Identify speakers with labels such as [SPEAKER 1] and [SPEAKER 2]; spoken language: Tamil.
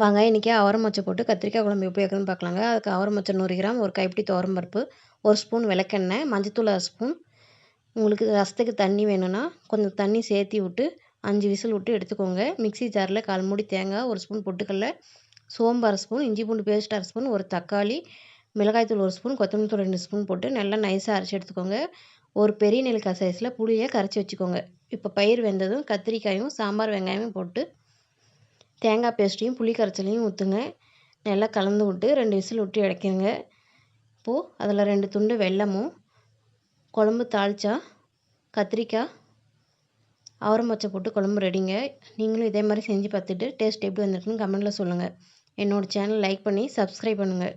[SPEAKER 1] வாங்க இன்றைக்கி அவரமொச்சை போட்டு கத்திரிக்காய் குழம்பு எப்படி வைக்கணும்னு பார்க்கலாங்க. அதுக்கு அவரமொச்சை நூறு கிராம் ஒரு கைப்பிடி பருப்பு ஒரு ஸ்பூன் விளக்கெண்ணெய் மஞ்சத்தூள் அரை ஸ்பூன். உங்களுக்கு ரசத்துக்கு தண்ணி வேணும்னா கொஞ்சம் தண்ணி சேர்த்தி விட்டு அஞ்சு விசில் விட்டு எடுத்துக்கோங்க. மிக்ஸி ஜாரில் கால் மூடி தேங்காய் ஒரு ஸ்பூன் பொட்டுக்கடல சோம்பு அரை ஸ்பூன் இஞ்சி பூண்டு பேஸ்ட் அரை ஸ்பூன் ஒரு தக்காளி மிளகாய்த்தூள் ஒரு ஸ்பூன் கொத்தமல்லி தூள் ரெண்டு ஸ்பூன் போட்டு நல்லா நைஸாக அரைச்சி எடுத்துக்கோங்க. ஒரு பெரிய நெல்லிக்காய் சைஸில் புளியை கரைச்சி வச்சுக்கோங்க. இப்போ பயிர் வெந்ததும் கத்திரிக்காயும் சாம்பார் வெங்காயமும் போட்டு தேங்காய் பேஸ்ட்டையும் புளி கரைச்சலையும் ஊற்றுங்க நல்லா கலந்து விட்டு ரெண்டு விசில் விட்டு இறக்கிடுங்க இப்போது அதில் ரெண்டு துண்டு வெல்லமும் குழம்பு தாளிச்சா கத்திரிக்காய் அவரை மொச்சை போட்டு குழம்பு ரெடிங்க. நீங்களும் இதே மாதிரி செஞ்சு பார்த்துட்டு டேஸ்ட் எப்படி வந்திருக்குன்னு கமெண்ட்டில் சொல்லுங்கள் என்னோடய சேனல் லைக் பண்ணி சப்ஸ்கிரைப் பண்ணுங்கள்